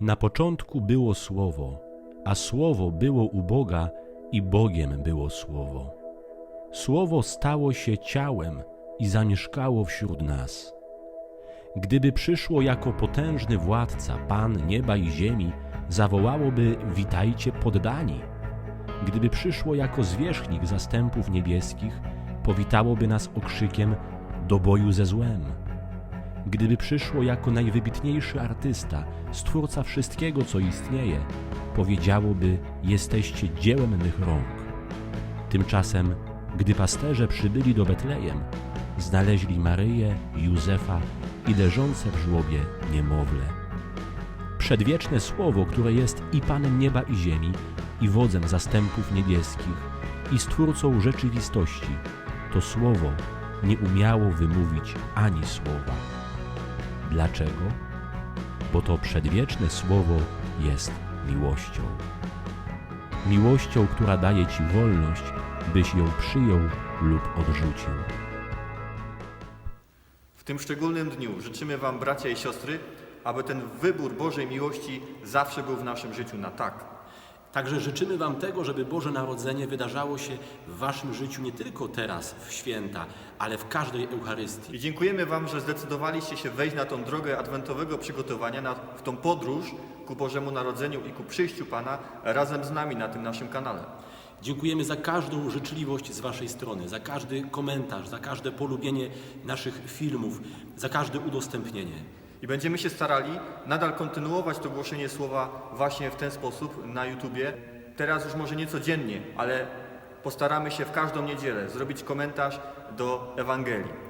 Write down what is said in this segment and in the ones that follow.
Na początku było Słowo, a Słowo było u Boga i Bogiem było Słowo. Słowo stało się ciałem i zamieszkało wśród nas. Gdyby przyszło jako potężny władca, Pan nieba i ziemi, zawołałoby: Witajcie poddani. Gdyby przyszło jako zwierzchnik zastępów niebieskich, powitałoby nas okrzykiem: Do boju ze złem. Gdyby przyszło jako najwybitniejszy artysta, stwórca wszystkiego, co istnieje, powiedziałoby: Jesteście dziełem mych rąk. Tymczasem, gdy pasterze przybyli do Betlejem, znaleźli Maryję, Józefa i leżące w żłobie niemowlę. Przedwieczne słowo, które jest i Panem nieba i ziemi, i wodzem zastępów niebieskich, i stwórcą rzeczywistości, to słowo nie umiało wymówić ani słowa. Dlaczego? Bo to przedwieczne słowo jest miłością. Miłością, która daje Ci wolność, byś ją przyjął lub odrzucił. W tym szczególnym dniu życzymy Wam, bracia i siostry, aby ten wybór Bożej miłości zawsze był w naszym życiu na tak. Także życzymy Wam tego, żeby Boże Narodzenie wydarzało się w Waszym życiu nie tylko teraz, w święta, ale w każdej Eucharystii. I dziękujemy Wam, że zdecydowaliście się wejść na tą drogę adwentowego przygotowania, na, w tą podróż ku Bożemu Narodzeniu i ku przyjściu Pana razem z nami na tym naszym kanale. Dziękujemy za każdą życzliwość z Waszej strony, za każdy komentarz, za każde polubienie naszych filmów, za każde udostępnienie. I będziemy się starali nadal kontynuować to głoszenie słowa właśnie w ten sposób na YouTubie. Teraz już może nie codziennie, ale postaramy się w każdą niedzielę zrobić komentarz do Ewangelii.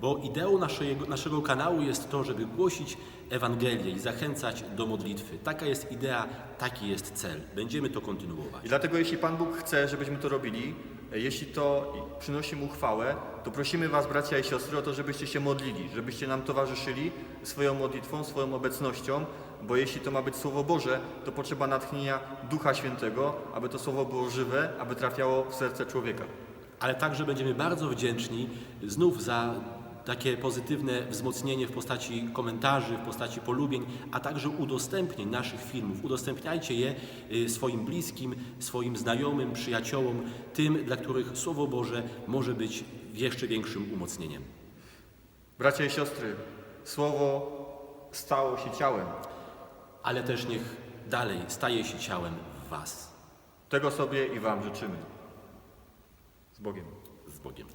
Bo ideą naszego, naszego kanału jest to, żeby głosić Ewangelię i zachęcać do modlitwy. Taka jest idea, taki jest cel. Będziemy to kontynuować. I dlatego jeśli Pan Bóg chce, żebyśmy to robili, jeśli to przynosi Mu chwałę, to prosimy Was, bracia i siostry, o to, żebyście się modlili, żebyście nam towarzyszyli swoją modlitwą, swoją obecnością, bo jeśli to ma być Słowo Boże, to potrzeba natchnienia Ducha Świętego, aby to Słowo było żywe, aby trafiało w serce człowieka. Ale także będziemy bardzo wdzięczni znów za takie pozytywne wzmocnienie w postaci komentarzy, w postaci polubień, a także udostępnień naszych filmów. Udostępniajcie je y, swoim bliskim, swoim znajomym, przyjaciołom, tym, dla których Słowo Boże może być jeszcze większym umocnieniem. Bracia i siostry, Słowo stało się ciałem. Ale też niech dalej staje się ciałem w Was. Tego sobie i Wam życzymy. Z Bogiem. Z Bogiem.